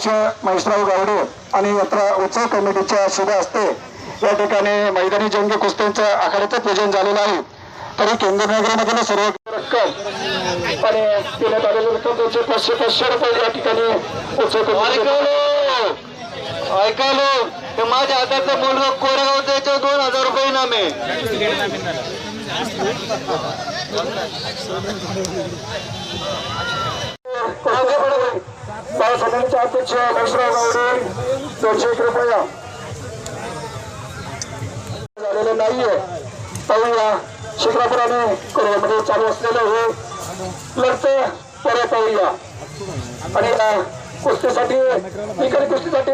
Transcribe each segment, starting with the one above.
अध्यक्ष महेशराव गावडे आणि यात्रा उत्सव कमिटीच्या शुभ हस्ते या ठिकाणी मैदानी जंगी कुस्त्यांचं आखाड्याचं पूजन झालेलं आहे. तरी केंद्रनगरमधील सर्व रक्कम आणि देण्यात आलेली रक्कम दोनशे पाचशे पाचशे रुपये या ठिकाणी उत्सव कमिटी ऐकालो ते माझ्या हाताचा मुलगा कोरेगावचा याच्यावर दोन हजार रुपये इनाम आहे. बाळासाहेबांचे अध्यक्ष महेशराव गावडे दोनशे एक रुपया झालेलं नाहीये. पाहूया. शिक्रापुराने कोरोनामध्ये चालू असलेलं हे लढतं. परत पाहूया. आणि कुस्तीसाठी इकडे कुस्तीसाठी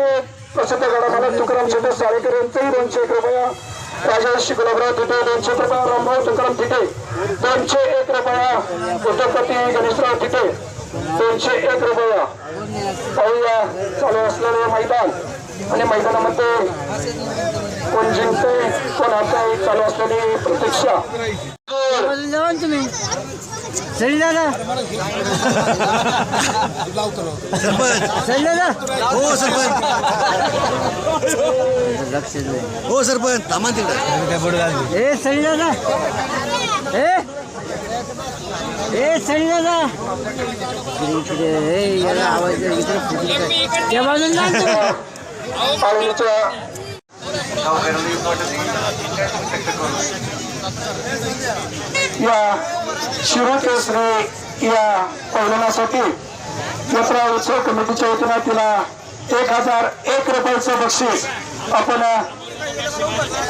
प्रसिद्ध गडाखाना तुकाराम शेटे साळेकर यांचंही दोनशे एक रुपया राजेश गुलाबराव तिथे दोनशे रुपया रामभाऊ तुकाराम तिथे दोनशे एक रुपया उद्योगपती गणेशराव तिथे दोनशे एक रुपया. पाहूया चालू असलेले मैदान. आणि मैदानामध्ये कोण जिंकते कोण हरते चालू असलेली प्रतीक्षा. तुम्ही सरी दादा सरी दादा हो सरपंच. लक्ष हो सरपंच. थांबा तिकडे. ए सरी दादा. ए ए दादा इकडे याला आवाज इकडे त्या जा ना तुम्ही. या शिवकेसरी या पैलवानासाठी यात्रा उत्सव कमिटीच्या वतीनं तिला एक हजार एक रुपयाचं बक्षीस आपण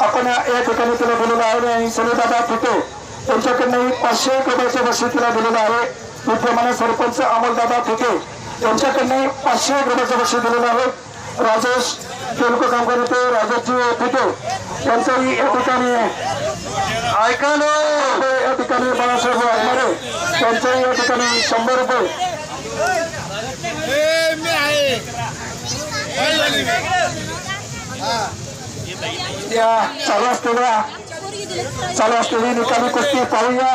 आपण या ठिकाणी तिला बोलवलं आहे आणि सनीदादा होतो त्यांच्याकडनं पाचशे एक रुपयाचं बक्षीस तिला दिलेलं आहे. त्याप्रमाणे सरपंच अमोलदादा फुके त्यांच्याकडनं पाचशे एक रुपयाचं बक्षीस दिलेलं आहे. राजेश तेलुगू कामगार होते राजेशजी फुके त्यांचंही या ठिकाणी ऐकालो या ठिकाणी बाळासाहेब वाघमारे त्यांचंही या ठिकाणी शंभर रुपये. या चालू असलेल्या चालू असलेली निकाली कुस्ती पाहूया.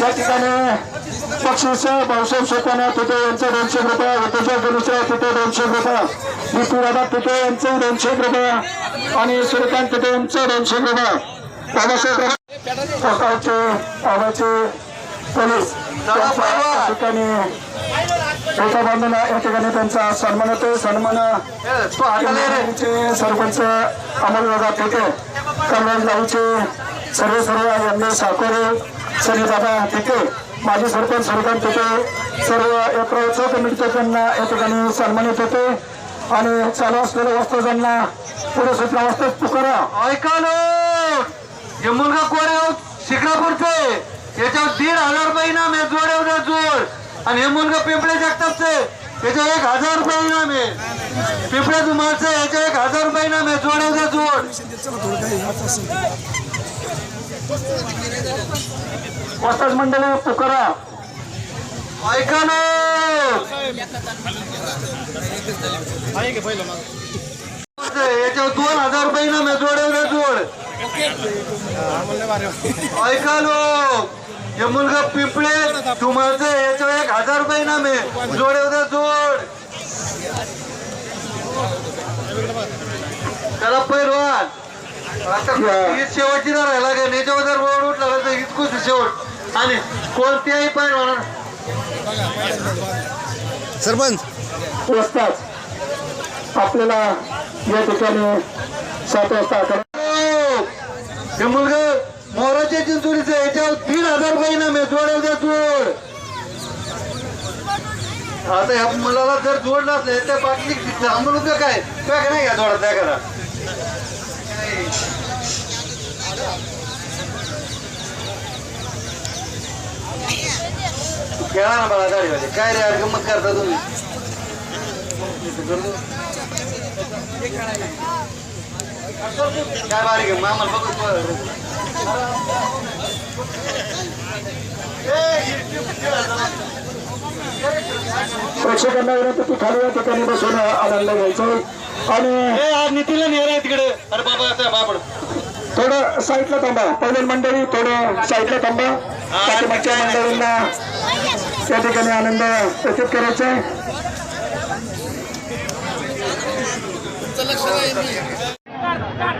या ठिकाणी बक्षीस भाऊसाहेब सोपाना तिथे यांचे दोनशे रुपये ऋतुजा गणेश तिथे दोनशे रुपये विपुदादा तिथे यांचे दोनशे रुपये आणि सूर्यकांत तिथे यांचे दोनशे रुपये. बाबासाहेब प्रकारचे आवाचे पोलीस. ठिकाणी एका बांधून या ठिकाणी त्यांचा सन्मान होतो. सन्मान सरपंच अमोलदादा पेटे कल्याण गावचे सर्व सर्व यांनी साकोरे सनीदादा तिथे माजी सरपंच श्रीकांत तिथे सर्व यात्रा उत्सव कमिटीचे त्यांना या ठिकाणी सन्मानित होते आणि चालू असलेल्या वस्त्र त्यांना पुढे सूचना वाजता पुकारा. ऐकालो हे मुलगा कोरेगाव शिक्रापूरचे याच्यावर दीड हजार रुपये इनाम आहे जोड एवढा जोड आणि हे मुलगा पिंपळे जगतापचे. याच्यावर एक हजार रुपये इनाम आहे. पिंपळे धुमाळचे याच्यावर एक हजार रुपये इनाम आहे. जोड एवढा जोड. वस्ताज मंडळी पुकारा ऐकालो याच्यावर दोन हजार रुपये इनाम आहे. जोड एवढा जोड. ऐकालो हे मुलगा पिंपळे धुमाळचे याच्यावर एक हजार रुपये इनाम आहे. जोड एवढा जोड. त्याला पैरवान. आता ही शेवटची जर राहिला का याच्यावर जर रोड उठला तर इतकूच शेवट. आणि कोणत्याही पैरवाना सरपंच वस्ताज आपल्याला या ठिकाणी सात वाजता अकरा हे मुलगा मोराच्या चिंचोलीचं याच्यावर तीन हजार रुपये इनाम आहे जोड द्या जोड. आता ह्या मुलाला जर जोड नसले त्या बाटली थांबून उपयोग काय काय नाही घ्या जोडा त्या करा खेळा ना मला गाडीमध्ये काय रे यार गंमत करता तुम्ही? काय बारीक आहे मामाला प्रेक्षकांना विनंती की खाली या ठिकाणी बसून आनंद घ्यायचा आणि आज नितीला नेरा तिकडे. अरे बाबा आता बापड थोडं साईडला थांबा. पहिल्या मंडळी थोडं साईडला थांबा. पाठीमागच्या मंडळींना त्या ठिकाणी आनंद व्यक्त करायचा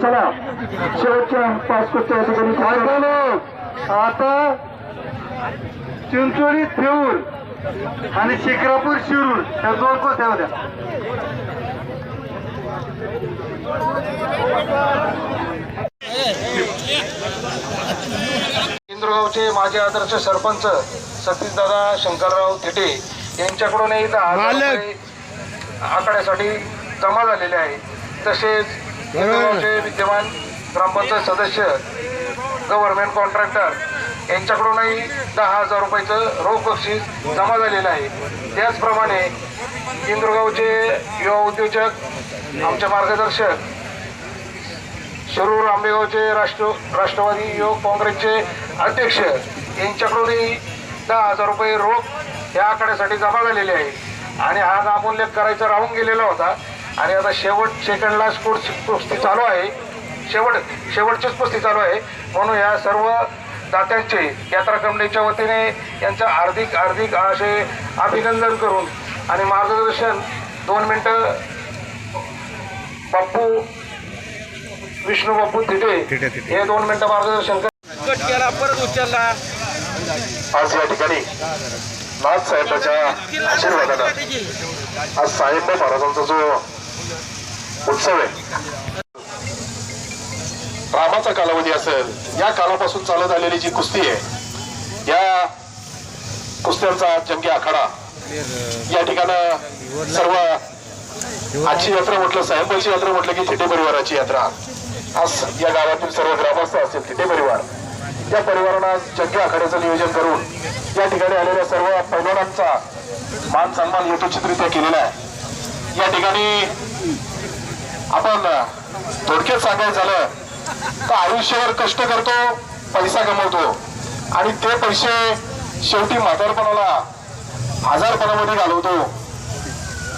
चला शेवटच्या पाच कुस्त्या ठिकाणी आता चिंचोली थेऊर आणि शिक्रापूर शिरूर. त्या दोन कोथ्या होत्या. इंद्रगावचे माजी आदर्श सरपंच सतीशदादा शंकरराव थिटे यांच्याकडूनही दहा आखाड्यासाठी जमा झालेले आहे. तसेच इंद्रगावचे विद्यमान ग्रामपंचायत सदस्य गव्हर्नमेंट कॉन्ट्रॅक्टर यांच्याकडूनही दहा हजार रुपयाचं रोख बक्षीस जमा झालेलं आहे. त्याचप्रमाणे इंद्रगावचे युवा उद्योजक आमचे मार्गदर्शक शिरूर आंबेगावचे राष्ट्र राष्ट्रवादी युवक काँग्रेसचे अध्यक्ष यांच्याकडूनही दहा हजार रुपये रोख या आकड्यासाठी जमा झालेले आहे. आणि हा नामोल्लेख करायचा राहून गेलेला होता. आणि आता शेवट सेकंडला स्पोर्ट्स कुस्ती चालू आहे. शेवट शेवटचीच कुस्ती चालू आहे. म्हणून या सर्व दात्यांचे यात्रा कमिटीच्या वतीने यांचं हार्दिक हार्दिक असे अभिनंदन करून आणि मार्गदर्शन दोन मिनटं पप्पू विष्णू बापू तिथे हे दोन मिनिटं मार्गदर्शन कर. आज या ठिकाणी नाथ साहेबाच्या आशीर्वादानं आज साहेबराव महाराजांचा जो उत्सव आहे रामाचा कालावधी असेल या कालापासून चालत आलेली जी कुस्ती आहे या कुस्त्यांचा जंगी आखाडा या ठिकाणं सर्व आजची यात्रा म्हटलं साहेबाची यात्रा म्हटलं की थिटे परिवाराची यात्रा. आज या गावातील सर्व ग्रामस्थ असतील तिथे परिवार. या परिवारानं आज जंगी आखाड्याचं नियोजन करून या ठिकाणी आलेल्या सर्व पैलवानांचा मान सन्मान यथोचितरित्या केलेला आहे. या ठिकाणी आपण थोडक्यात सांगायचं झालं तर आयुष्यभर कष्ट करतो पैसा कमवतो. आणि ते पैसे शेवटी म्हातारपणाला आजारपणामध्ये घालवतो.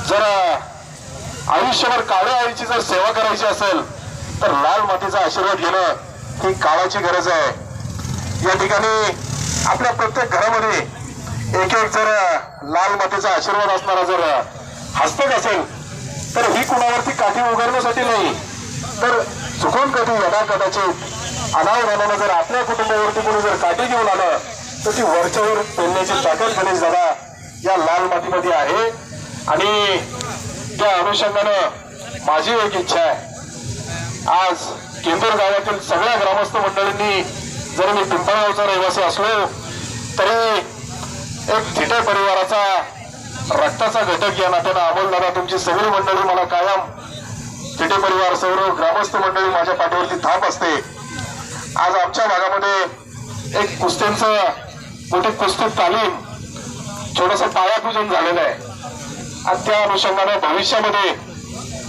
जर आयुष्यभर काळ्या आईची जर सेवा करायची असेल तर लाल मातीचा आशीर्वाद घेणं ही काळाची गरज आहे. या ठिकाणी आपल्या प्रत्येक घरामध्ये एक एक जर लाल मातीचा आशीर्वाद असणारा जर हस्तक असेल तर ही कुणावरती काठी उगारण्यासाठी नाही. तर चुकून कधी यदा कदाचित अनावधानानं जर आपल्या कुटुंबावरती कोणी जर काठी घेऊन आलं तर ती वरच्यावर पेरण्याची ताकद गणेश दादा या लाल मातीमध्ये आहे. आणि त्या अनुषंगानं माझी एक इच्छा आहे. आज केंदूर गावातील सगळ्या ग्रामस्थ मंडळींनी जरी मी पिंपळगावचा रहिवासी असलो तरी एक थिटे परिवाराचा रक्ताचा घटक या नात्यानं अमोलदादा तुमची सगळी मंडळी मला कायम थिटे परिवार सर्व ग्रामस्थ मंडळी माझ्या पाठीवरती थाप असते. आज आमच्या भागामध्ये एक कुस्त्यांचं मोठी कुस्ती तालीम थोडस पायापूजन झालेलं आहे. आणि त्या अनुषंगानं भविष्यामध्ये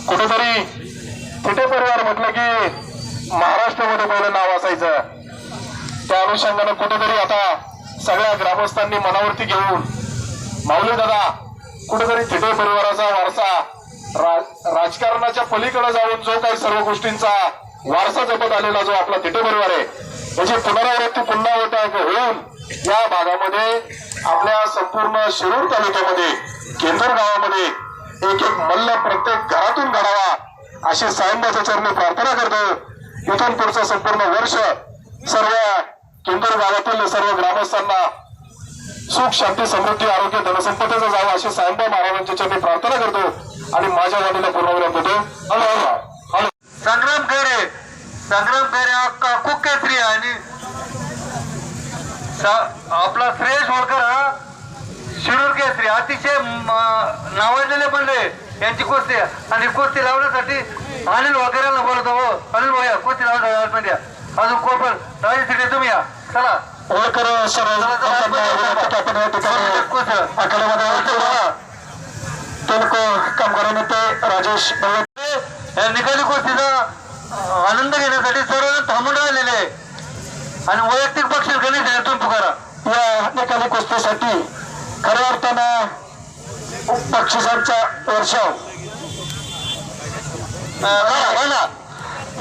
कुठेतरी कुठे परिवार म्हटलं की महाराष्ट्रामध्ये पहिलं नाव असायचं. त्या अनुषंगानं कुठेतरी आता सगळ्या ग्रामस्थांनी मनावरती घेऊन माऊली दादा कुठेतरी थिटे परिवाराचा वारसा रा- राजकारणाच्या पलीकडे जाऊन जो काही सर्व गोष्टींचा वारसा जपत आलेला जो आपला थिटे परिवार आहे याची पुनरावृत्ती पुन्हा होता होऊन या भागामध्ये आपल्या संपूर्ण शिरूर तालुक्यामध्ये केंदूर गावामध्ये एक एक मल्ल प्रत्येक घरातून घडावा अशी सायंबाच्या चरणी प्रार्थना करतो. इथून पुढचं संपूर्ण वर्ष सर्व केंदूर गावातील सर्व ग्रामस्थांना सुख शांती समृद्धी आरोग्य धनसंपत्तीचा जावं अशी साहेबा महाराजांच्या चरणी प्रार्थना करतो. आणि माझ्या वाणीला पूर्णविराम देतो. Hello hello hello Sangram Khaire Sangram Khaire हा काकू केसरी आहे आणि आपला श्रेयस होळकर हा शिरूर केसरी. अतिशय नावाजलेले बनले. यांची कुस्ती. आणि कुस्ती लावण्यासाठी अनिल वगैरेला बोलतो हो अनिल भैया कुस्ती लावणार मध्ये अजून कोपर राजे तिथे तुम्ही या. चला. राजेश निकाली कुस्तीचा आनंद घेण्यासाठी सर्वजण थांबून राहिलेले आणि वैयक्तिक बक्षीस गणेश पुकारा. या निकाली कुस्तीसाठी खऱ्या अर्थानं बक्षिसांचा वर्षाव.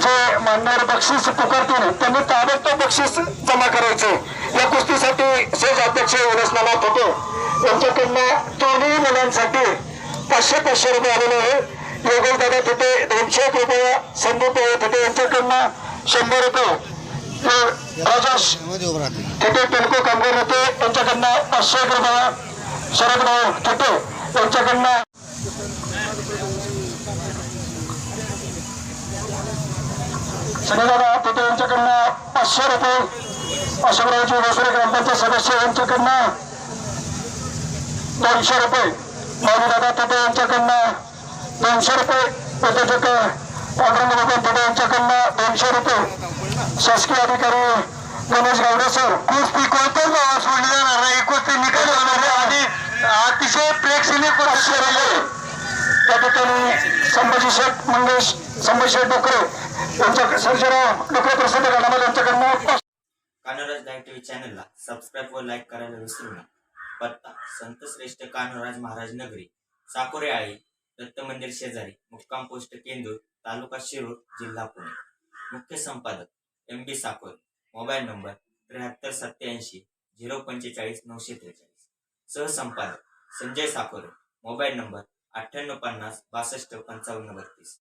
जे मान्यवर बक्षीस पुकारतील त्यांनी ताबडतोब बक्षीस जमा करायचे. या कुस्तीसाठी सेज अध्यक्ष उल्हासनाथ होते. यांच्याकडनं दोन्ही मुलांसाठी पाचशे पाचशे रुपये आलेले आहे. योगेश दादा तिथे दोनशे एक रुपये संदीप तिथे यांच्याकडनं शंभर रुपये. राजेश तिथे टेल्को कामगार होते. त्यांच्याकडनं पाचशे एक रुपये. शरद भाऊ तिथे. यांच्याकडनं सनीदादा तिथे यांच्याकडनं पाचशे रुपये अशोकरावजी वसुरे ग्रामपंचायत सदस्य यांच्याकडनं दोनशे रुपये दादा तिथे यांच्याकडनं दोनशे रुपये उद्योजक पांडुरंग बाबा तिथे यांच्याकडनं दोनशे रुपये शासकीय अधिकारी गणेश गावडे सर कुस्ती कोणत्याच भावात सोडली जाणार नाही कुस्ती निकाली होणार आहे आणि अतिशय प्रेक्षणीय कुस्ती राहिले त्या ठिकाणी संभाजी शेठ मंगेश संभाजी शेठ डोकरे यांच्या सर्जेराव डोकरे प्रसिद्ध घडामोडी यांच्याकडनं कान्होराज गायक टीव्ही चॅनलला सबस्क्राईब व लाईक करायला विसरू नका. पत्ता संत श्रेष्ठ कान्होराज महाराज नगरी साकोरे आळी दत्त मंदिर शेजारी मुक्काम पोस्ट केंदूर तालुका शिरूर जिल्हा पुणे. मुख्य संपादक M B Sakor. Mobile number त्र्याहत्तर सत्याऐंशी झिरो पंचेचाळीस नऊशे त्रेचाळीस. सहसंपादक संजय साकोरे. मोबाईल नंबर अठ्ठ्याण्णव पन्नास बासष्ट पंचावन्न बत्तीस.